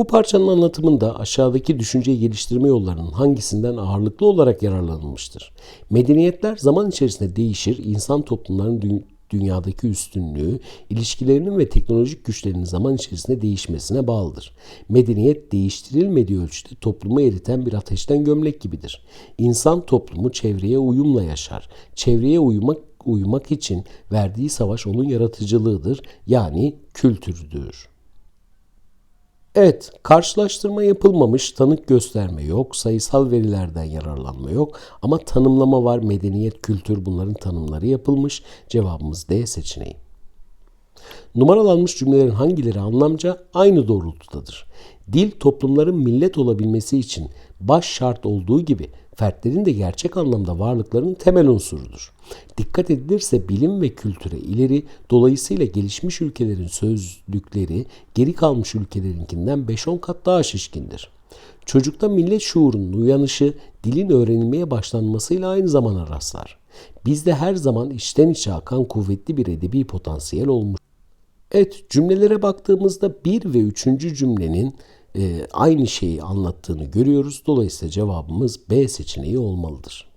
Bu parçanın anlatımında aşağıdaki düşünce geliştirme yollarının hangisinden ağırlıklı olarak yararlanılmıştır? Medeniyetler zaman içerisinde değişir, insan toplumlarının dü- dünyadaki üstünlüğü, ilişkilerinin ve teknolojik güçlerinin zaman içerisinde değişmesine bağlıdır. Medeniyet değiştirilmediği ölçüde toplumu eriten bir ateşten gömlek gibidir. İnsan toplumu çevreye uyumla yaşar. Çevreye uyumak uyumak için verdiği savaş onun yaratıcılığıdır yani kültürdür. Evet, karşılaştırma yapılmamış, tanık gösterme yok, sayısal verilerden yararlanma yok ama tanımlama var, medeniyet, kültür bunların tanımları yapılmış. Cevabımız D seçeneği. Numaralanmış cümlelerin hangileri anlamca aynı doğrultudadır? Dil toplumların millet olabilmesi için baş şart olduğu gibi fertlerin de gerçek anlamda varlıklarının temel unsurudur. Dikkat edilirse bilim ve kültüre ileri, dolayısıyla gelişmiş ülkelerin sözlükleri geri kalmış ülkelerinkinden 5-10 kat daha şişkindir. Çocukta millet şuurunun uyanışı dilin öğrenilmeye başlanmasıyla aynı zamana rastlar. Bizde her zaman içten içe akan kuvvetli bir edebi potansiyel olmuş. Evet cümlelere baktığımızda bir ve üçüncü cümlenin e, aynı şeyi anlattığını görüyoruz. Dolayısıyla cevabımız B seçeneği olmalıdır.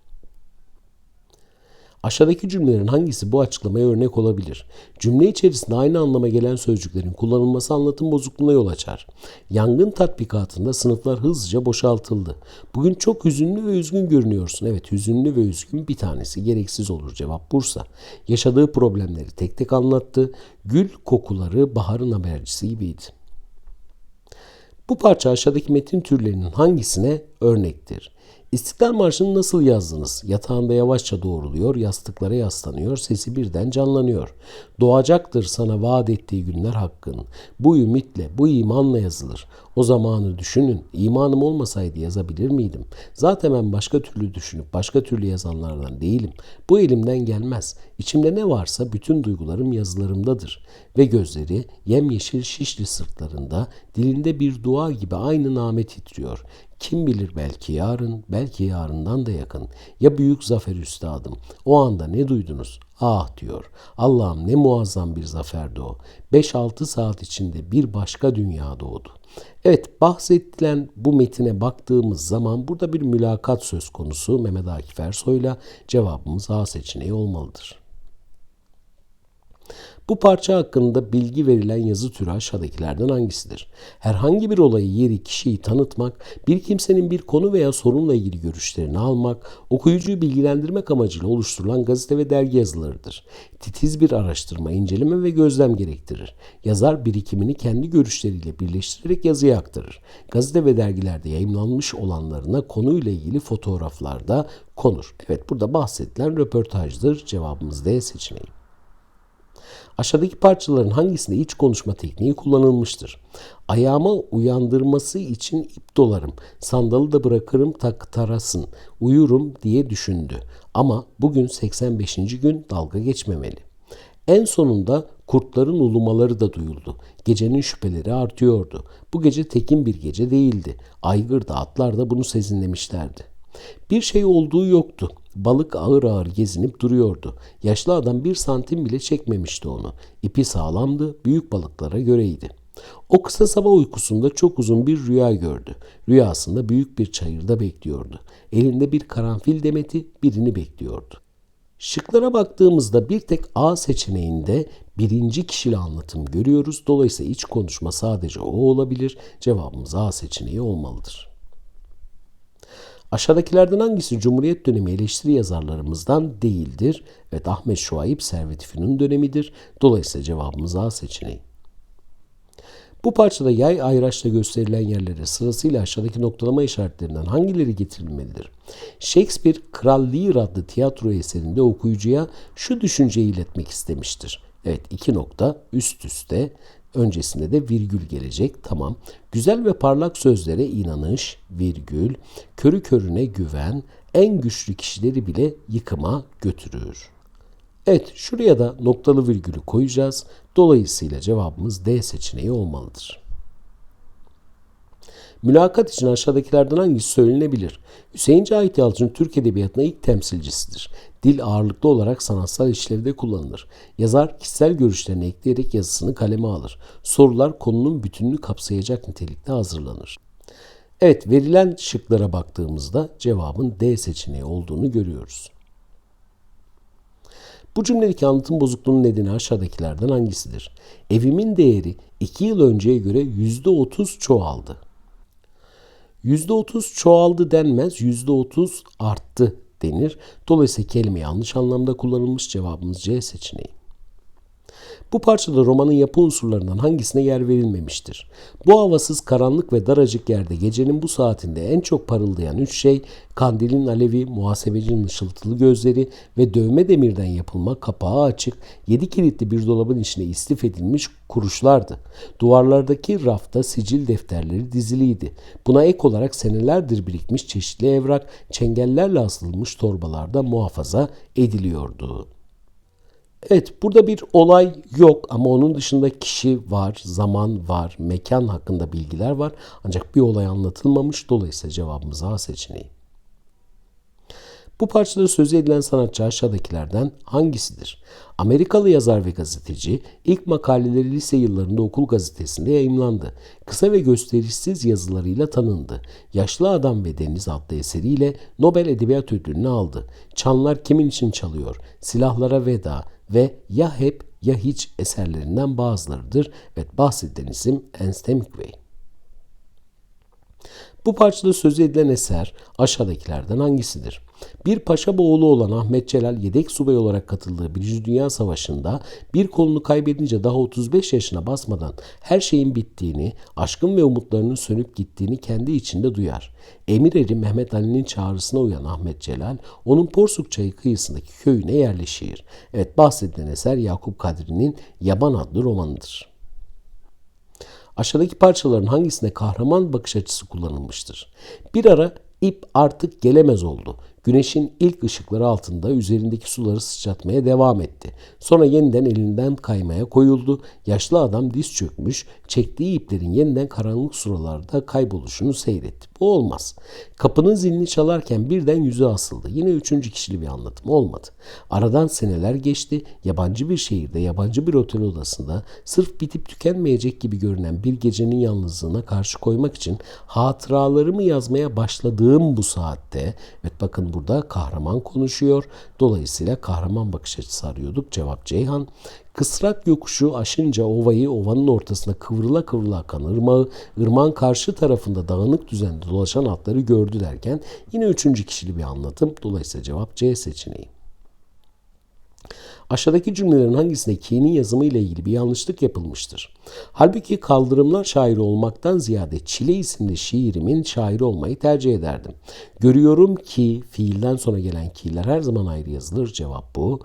Aşağıdaki cümlelerin hangisi bu açıklamaya örnek olabilir? Cümle içerisinde aynı anlama gelen sözcüklerin kullanılması anlatım bozukluğuna yol açar. Yangın tatbikatında sınıflar hızlıca boşaltıldı. Bugün çok hüzünlü ve üzgün görünüyorsun. Evet hüzünlü ve üzgün bir tanesi gereksiz olur cevap Bursa. Yaşadığı problemleri tek tek anlattı. Gül kokuları baharın habercisi gibiydi. Bu parça aşağıdaki metin türlerinin hangisine örnektir? İstiklal Marşı'nı nasıl yazdınız? Yatağında yavaşça doğruluyor, yastıklara yaslanıyor, sesi birden canlanıyor. Doğacaktır sana vaat ettiği günler hakkın. Bu ümitle, bu imanla yazılır. O zamanı düşünün. İmanım olmasaydı yazabilir miydim? Zaten ben başka türlü düşünüp başka türlü yazanlardan değilim. Bu elimden gelmez. İçimde ne varsa bütün duygularım yazılarımdadır. Ve gözleri yemyeşil şişli sırtlarında dilinde bir dua gibi aynı name titriyor. Kim bilir belki yarın, belki yarından da yakın. Ya büyük zafer üstadım. O anda ne duydunuz? Ah diyor. Allah'ım ne muazzam bir zaferdi o. 5-6 saat içinde bir başka dünya doğdu. Evet bahsedilen bu metine baktığımız zaman burada bir mülakat söz konusu Mehmet Akif Ersoy'la cevabımız A seçeneği olmalıdır. Bu parça hakkında bilgi verilen yazı türü aşağıdakilerden hangisidir? Herhangi bir olayı, yeri, kişiyi tanıtmak, bir kimsenin bir konu veya sorunla ilgili görüşlerini almak, okuyucuyu bilgilendirmek amacıyla oluşturulan gazete ve dergi yazılarıdır. Titiz bir araştırma, inceleme ve gözlem gerektirir. Yazar birikimini kendi görüşleriyle birleştirerek yazıya aktarır. Gazete ve dergilerde yayımlanmış olanlarına konuyla ilgili fotoğraflarda konur. Evet burada bahsedilen röportajdır. Cevabımız D seçeneği. Aşağıdaki parçaların hangisinde iç konuşma tekniği kullanılmıştır? Ayağıma uyandırması için ip dolarım. Sandalı da bırakırım tak tarasın. Uyurum diye düşündü. Ama bugün 85. gün dalga geçmemeli. En sonunda kurtların ulumaları da duyuldu. Gecenin şüpheleri artıyordu. Bu gece tekin bir gece değildi. Aygır da atlar da bunu sezinlemişlerdi. Bir şey olduğu yoktu. Balık ağır ağır gezinip duruyordu. Yaşlı adam bir santim bile çekmemişti onu. İpi sağlamdı, büyük balıklara göreydi. O kısa sabah uykusunda çok uzun bir rüya gördü. Rüyasında büyük bir çayırda bekliyordu. Elinde bir karanfil demeti birini bekliyordu. Şıklara baktığımızda bir tek A seçeneğinde birinci kişili anlatım görüyoruz. Dolayısıyla iç konuşma sadece o olabilir. Cevabımız A seçeneği olmalıdır. Aşağıdakilerden hangisi Cumhuriyet dönemi eleştiri yazarlarımızdan değildir? Evet Ahmet Şuayb Servet Fünun dönemidir. Dolayısıyla cevabımız A seçeneği. Bu parçada yay ayraçla gösterilen yerlere sırasıyla aşağıdaki noktalama işaretlerinden hangileri getirilmelidir? Shakespeare Kral Lear adlı tiyatro eserinde okuyucuya şu düşünceyi iletmek istemiştir. Evet iki nokta üst üste öncesinde de virgül gelecek. Tamam. Güzel ve parlak sözlere inanış, virgül, körü körüne güven, en güçlü kişileri bile yıkıma götürür. Evet, şuraya da noktalı virgülü koyacağız. Dolayısıyla cevabımız D seçeneği olmalıdır. Mülakat için aşağıdakilerden hangisi söylenebilir? Hüseyin Cahit Yalçın Türk Edebiyatı'nın ilk temsilcisidir. Dil ağırlıklı olarak sanatsal işlevde kullanılır. Yazar kişisel görüşlerini ekleyerek yazısını kaleme alır. Sorular konunun bütününü kapsayacak nitelikte hazırlanır. Evet verilen şıklara baktığımızda cevabın D seçeneği olduğunu görüyoruz. Bu cümledeki anlatım bozukluğunun nedeni aşağıdakilerden hangisidir? Evimin değeri 2 yıl önceye göre %30 çoğaldı. %30 çoğaldı denmez, %30 arttı denir. Dolayısıyla kelime yanlış anlamda kullanılmış cevabımız C seçeneği. Bu parçada romanın yapı unsurlarından hangisine yer verilmemiştir? Bu havasız, karanlık ve daracık yerde gecenin bu saatinde en çok parıldayan üç şey kandilin alevi, muhasebecinin ışıltılı gözleri ve dövme demirden yapılma kapağı açık, yedi kilitli bir dolabın içine istif edilmiş kuruşlardı. Duvarlardaki rafta sicil defterleri diziliydi. Buna ek olarak senelerdir birikmiş çeşitli evrak, çengellerle asılmış torbalarda muhafaza ediliyordu. Evet burada bir olay yok ama onun dışında kişi var, zaman var, mekan hakkında bilgiler var. Ancak bir olay anlatılmamış. Dolayısıyla cevabımız A seçeneği. Bu parçada sözü edilen sanatçı aşağıdakilerden hangisidir? Amerikalı yazar ve gazeteci ilk makaleleri lise yıllarında okul gazetesinde yayımlandı. Kısa ve gösterişsiz yazılarıyla tanındı. Yaşlı Adam ve Deniz adlı eseriyle Nobel Edebiyat Ödülünü aldı. Çanlar kimin için çalıyor? Silahlara veda ve Ya Hep Ya Hiç eserlerinden bazılarıdır. Evet bahsedilen isim Ernst Hemingway. Bu parçada söz edilen eser aşağıdakilerden hangisidir? Bir paşa oğlu olan Ahmet Celal yedek subay olarak katıldığı Birinci Dünya Savaşı'nda bir kolunu kaybedince daha 35 yaşına basmadan her şeyin bittiğini, aşkın ve umutlarının sönüp gittiğini kendi içinde duyar. Emir eri Mehmet Ali'nin çağrısına uyan Ahmet Celal, onun Porsuk Çayı kıyısındaki köyüne yerleşir. Evet bahsedilen eser Yakup Kadri'nin Yaban adlı romanıdır. Aşağıdaki parçaların hangisinde kahraman bakış açısı kullanılmıştır? Bir ara ip artık gelemez oldu. Güneşin ilk ışıkları altında üzerindeki suları sıçratmaya devam etti. Sonra yeniden elinden kaymaya koyuldu. Yaşlı adam diz çökmüş, çektiği iplerin yeniden karanlık suralarda kayboluşunu seyretti. Bu olmaz. Kapının zilini çalarken birden yüzü asıldı. Yine üçüncü kişili bir anlatım olmadı. Aradan seneler geçti. Yabancı bir şehirde, yabancı bir otel odasında sırf bitip tükenmeyecek gibi görünen bir gecenin yalnızlığına karşı koymak için hatıralarımı yazmaya başladığım bu saatte, evet bakın burada kahraman konuşuyor. Dolayısıyla kahraman bakış açısı arıyorduk. Cevap Ceyhan. Kısrak yokuşu aşınca ovayı ovanın ortasında kıvrıla kıvrıla akan ırmağı, ırmağın karşı tarafında dağınık düzende dolaşan atları gördü derken yine üçüncü kişili bir anlatım. Dolayısıyla cevap C seçeneği. Aşağıdaki cümlelerin hangisinde Key'nin yazımı ile ilgili bir yanlışlık yapılmıştır? Halbuki kaldırımlar şairi olmaktan ziyade Çile isimli şiirimin şairi olmayı tercih ederdim. Görüyorum ki fiilden sonra gelen ki'ler her zaman ayrı yazılır. Cevap bu.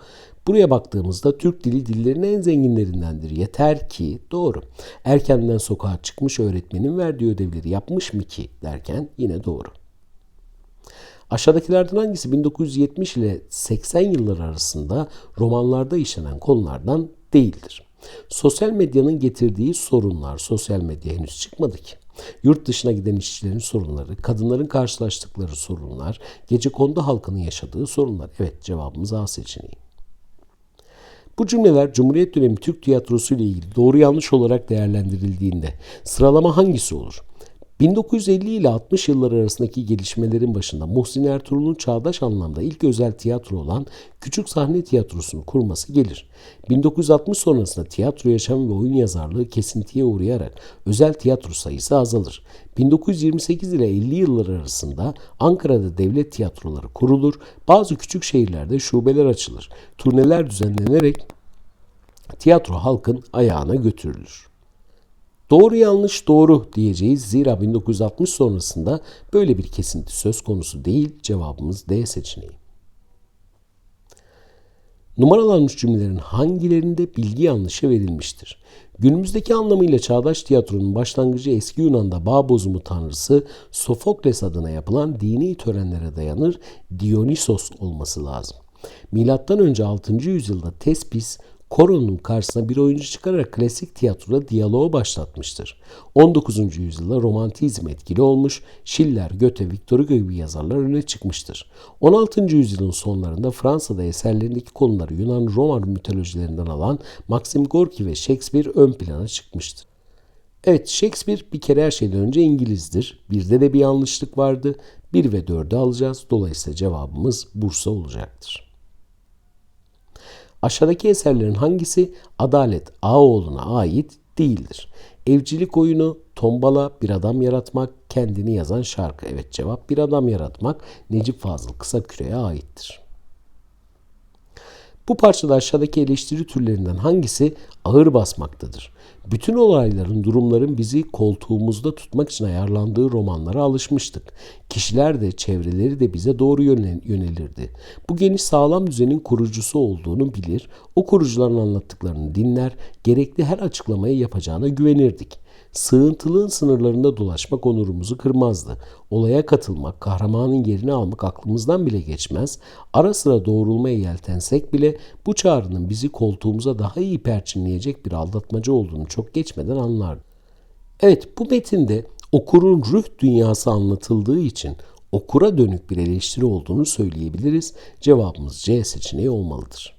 Buraya baktığımızda Türk dili dillerin en zenginlerindendir. Yeter ki doğru. Erkenden sokağa çıkmış öğretmenin verdiği ödevleri yapmış mı ki derken yine doğru. Aşağıdakilerden hangisi 1970 ile 80 yılları arasında romanlarda işlenen konulardan değildir? Sosyal medyanın getirdiği sorunlar, sosyal medya henüz çıkmadı ki. Yurt dışına giden işçilerin sorunları, kadınların karşılaştıkları sorunlar, gece kondu halkının yaşadığı sorunlar. Evet cevabımız A seçeneği. Bu cümleler Cumhuriyet dönemi Türk tiyatrosu ile ilgili doğru yanlış olarak değerlendirildiğinde sıralama hangisi olur? 1950 ile 60 yılları arasındaki gelişmelerin başında Muhsin Ertuğrul'un çağdaş anlamda ilk özel tiyatro olan Küçük Sahne Tiyatrosu'nu kurması gelir. 1960 sonrasında tiyatro yaşam ve oyun yazarlığı kesintiye uğrayarak özel tiyatro sayısı azalır. 1928 ile 50 yılları arasında Ankara'da devlet tiyatroları kurulur, bazı küçük şehirlerde şubeler açılır, turneler düzenlenerek tiyatro halkın ayağına götürülür. Doğru yanlış doğru diyeceğiz. Zira 1960 sonrasında böyle bir kesinti söz konusu değil. Cevabımız D seçeneği. Numaralanmış cümlelerin hangilerinde bilgi yanlışı verilmiştir? Günümüzdeki anlamıyla çağdaş tiyatronun başlangıcı eski Yunan'da bağ bozumu tanrısı Sofokles adına yapılan dini törenlere dayanır Dionysos olması lazım. Milattan önce 6. yüzyılda Tespis koronun karşısına bir oyuncu çıkararak klasik tiyatroda diyaloğu başlatmıştır. 19. yüzyılda romantizm etkili olmuş, Schiller, Goethe, Victor Hugo gibi yazarlar öne çıkmıştır. 16. yüzyılın sonlarında Fransa'da eserlerindeki konuları Yunan-Roma mitolojilerinden alan Maxim Gorki ve Shakespeare ön plana çıkmıştır. Evet Shakespeare bir kere her şeyden önce İngilizdir. Birde de bir yanlışlık vardı. 1 ve 4'ü alacağız. Dolayısıyla cevabımız Bursa olacaktır. Aşağıdaki eserlerin hangisi Adalet Ağoğlu'na ait değildir? Evcilik oyunu, tombala, bir adam yaratmak, kendini yazan şarkı. Evet cevap bir adam yaratmak Necip Fazıl Kısaküre'ye aittir. Bu parçada aşağıdaki eleştiri türlerinden hangisi ağır basmaktadır? Bütün olayların, durumların bizi koltuğumuzda tutmak için ayarlandığı romanlara alışmıştık. Kişiler de, çevreleri de bize doğru yönelirdi. Bu geniş sağlam düzenin kurucusu olduğunu bilir, o kurucuların anlattıklarını dinler, gerekli her açıklamayı yapacağına güvenirdik. Sığıntılığın sınırlarında dolaşmak onurumuzu kırmazdı. Olaya katılmak, kahramanın yerini almak aklımızdan bile geçmez. Ara sıra doğrulmaya yeltensek bile bu çağrının bizi koltuğumuza daha iyi perçinleyecek bir aldatmacı olduğunu çok geçmeden anlardı. Evet bu metinde okurun ruh dünyası anlatıldığı için okura dönük bir eleştiri olduğunu söyleyebiliriz. Cevabımız C seçeneği olmalıdır.